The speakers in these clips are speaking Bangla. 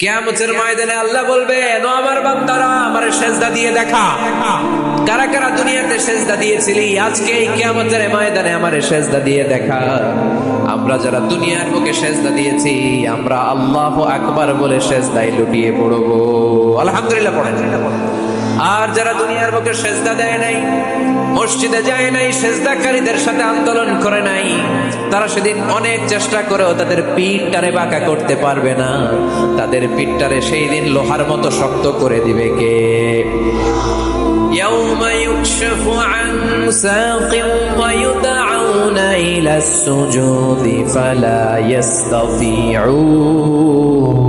কেয়ামতের ময়দানে আল্লাহ বলবে নো আমার বান্দারা, আমার সেজদা দিয়ে দেখা। কারা কারা দুনিয়াতে সেজদা দিয়েছিলি, আজকে এই কেয়ামতের ময়দানে আমার সেজদা দিয়ে দেখা। আমরা যারা দুনিয়ার মুখে সেজদা দিয়েছি, আমরা আল্লাহ আকবার বলে সেজদায় লুটিয়ে পড়ব। আলহামদুলিল্লাহ, পড়েন। আর যারা দুনিয়ার বুকে সেজদা দেয় নাই মসজিদে যায় নাই সেজদাকারীদের সাথে আন্দোলন করে নাই তারা সেদিন অনেক চেষ্টা করেও তাদের পিঠটারে বাঁকা করতে পারবে না তাদের পিঠটারে সেই দিন লোহার মতো শক্ত করে দিবে কে يوم يكشف عن ساق ويدعون إلى السجود فلا يستطيعون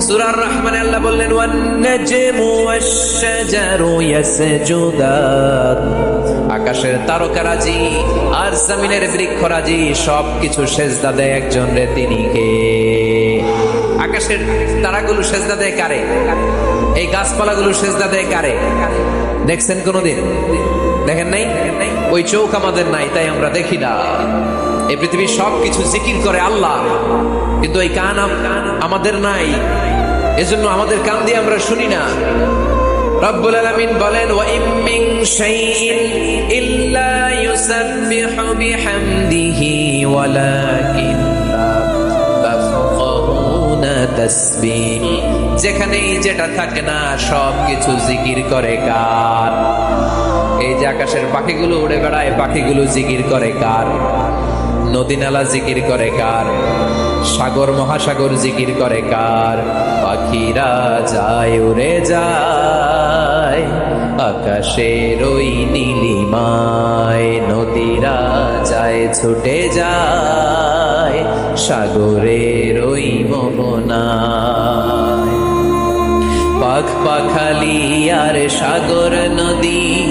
সুরার রহমানে আল্লাহ বললেন আকাশের তারকারাজি আর জমিনের বৃক্ষরাজি সবকিছু সেজদা দেয় একজন রে তিনি কে? আকাশের তারাগুলো সেজদা দেয় কারে? এই গাছপালাগুলো সেজদা দেয় কারে? দেখছেন কোনোদিন? দেখেন নাই? ওই চোখ আমাদের নাই, তাই আমরা দেখি না। এই পৃথিবীর সবকিছু জিকির করে আল্লাহ। কিন্তু এই কান আমাদের নাই। এজন্য আমাদের কান দিয়ে আমরা শুনি না। রব্বুল আলামিন বলেন ওয়া ইম যেখানেই যেটা থাকে না সব কিছু জিকির করে কার? এই যে আকাশের পাখিগুলো উড়ে বেড়ায়, পাখিগুলো জিকির করে কার? নদী নালা জিকির করে কার? সাগর মহাসাগর জিকির করে কার? পাখিরা যায়, উড়ে যায়। আকাশের ওই নীলিমায় নদীরা যায়, ছুটে যায়। সাগরের ওই মোহনায় পাখ পাখালি আর সাগর নদী,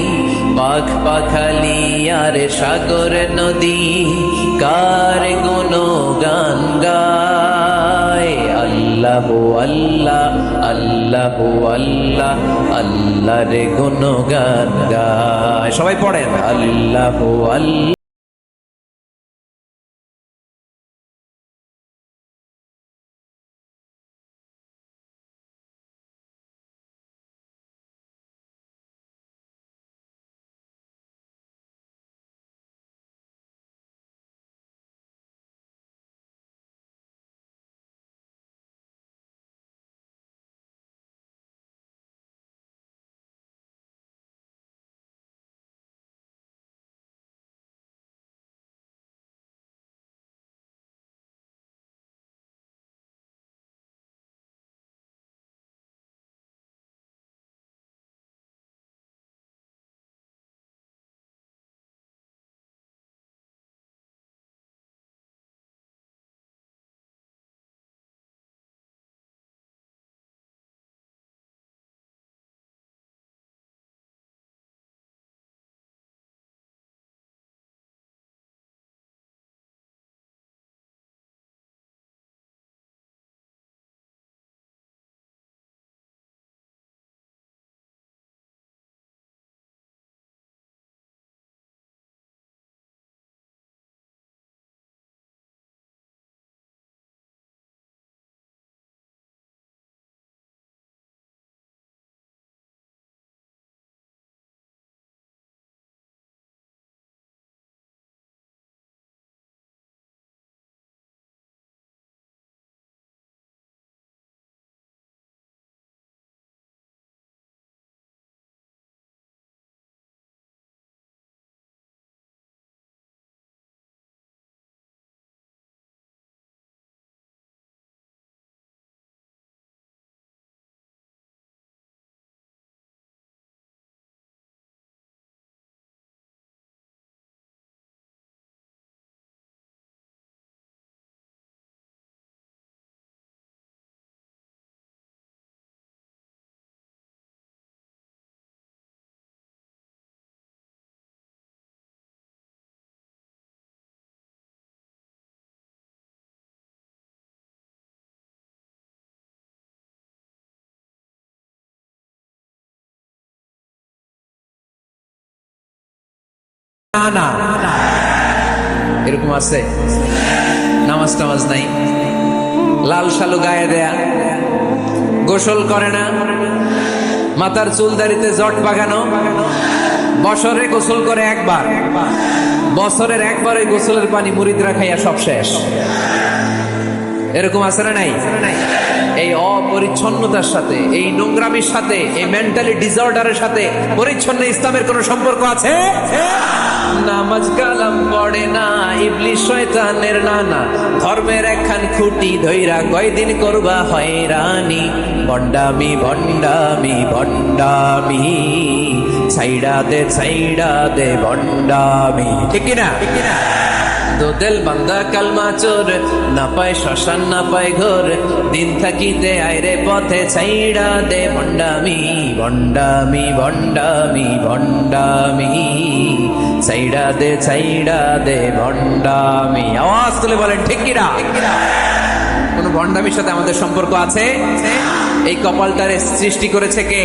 পাখ পাখালি আর সাগর নদী, কার গুণ আল্লাহ আল্লাহ আল্লাহর গুণ গান গায়। সবাই পড়েন। আল্লাহ আল্লাহ। এরকম আছে। নামাজ টামাজ নাই। লাল শালু গায়ে দেয়া। গোসল করে না। মাথার চুল দাড়িতে জট বাগানো। বছরে গোসল করে একবার। বছরের একবার ওই গোসলের পানি মুরিদরা খাইয়া সব শেষ। এরকম আছে না নাই? এই অপরিচ্ছন্নতার সাথে, এই নোংরামির সাথে, এই মেন্টালি ডিসঅর্ডারের সাথে পরিচ্ছন্ন ইসলামের কোন সম্পর্ক আছে? নামাজ কালাম পড়ে না ইবলিশ শয়তানের নানা, ধর্মের একখান খুঁটি ধইরা কয়দিন করবা হয়রানি? ভণ্ডামি ভণ্ডামি ভণ্ডামি, ছাইড়া দে ছাইড়া দে, ভণ্ডামি। ঠিক না ঠিক না দো দিল বান্দা কালমা চোর। না পায় শ্মশান, না পায় ঘোর। দিন থাকিতে আইরে পথে ছাইড়া দে ভণ্ডামি ভণ্ডামি ভণ্ডামি ভণ্ডামি। ছাইড়া দে ছাইড়া দে ভণ্ডামি। আওয়াজ তুলে বলেন, ঠিক কিনা? কোন ভণ্ডামির সাথে আমাদের সম্পর্ক আছে? এই কপালটারে সৃষ্টি করেছে কে?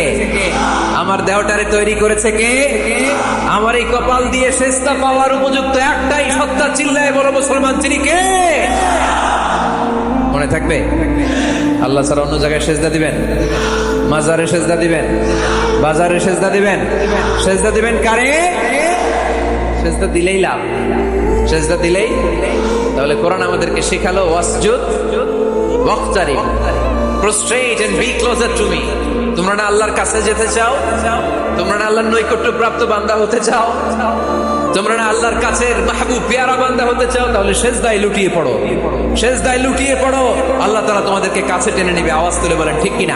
আমার দেহটারে তৈরি করেছে কে? আমার এই কপাল দিয়ে শেষটা পাওয়ার উপযুক্ত একটাই সত্তা চিল্লায় বড় মুসলমান তিনি কে? মনে থাকবে? আল্লাহ ছাড়া অন্য জায়গায় সেজদা দিবেন? মাজারে সেজদা দিবেন? বাজারে সেজদা দিবেন? সেজদা দিবেন কারে? সেজদা দিলেই লাভ। সেজদা দিলেই? তাহলে কোরআন আমাদেরকে শেখালো, ওয়াসজুদ ওয়াক্তারি prostrate and be closer to me তোমরা না আল্লাহর কাছে যেতে চাও? তোমরা না আল্লাহর নৈকট্য প্রাপ্ত বান্দা হতে চাও? তোমরা না আল্লাহর কাছের মাহবুব পেয়ারা বান্দা হতে চাও? তাহলে শেষ দায় লুটিয়ে পড়ো। শেষ দায় লুটিয়ে পড়ো। আল্লাহ তারা তোমাদেরকে কাছে টেনে নেবে। আওয়াজ তুলে বলেন, ঠিক কিনা?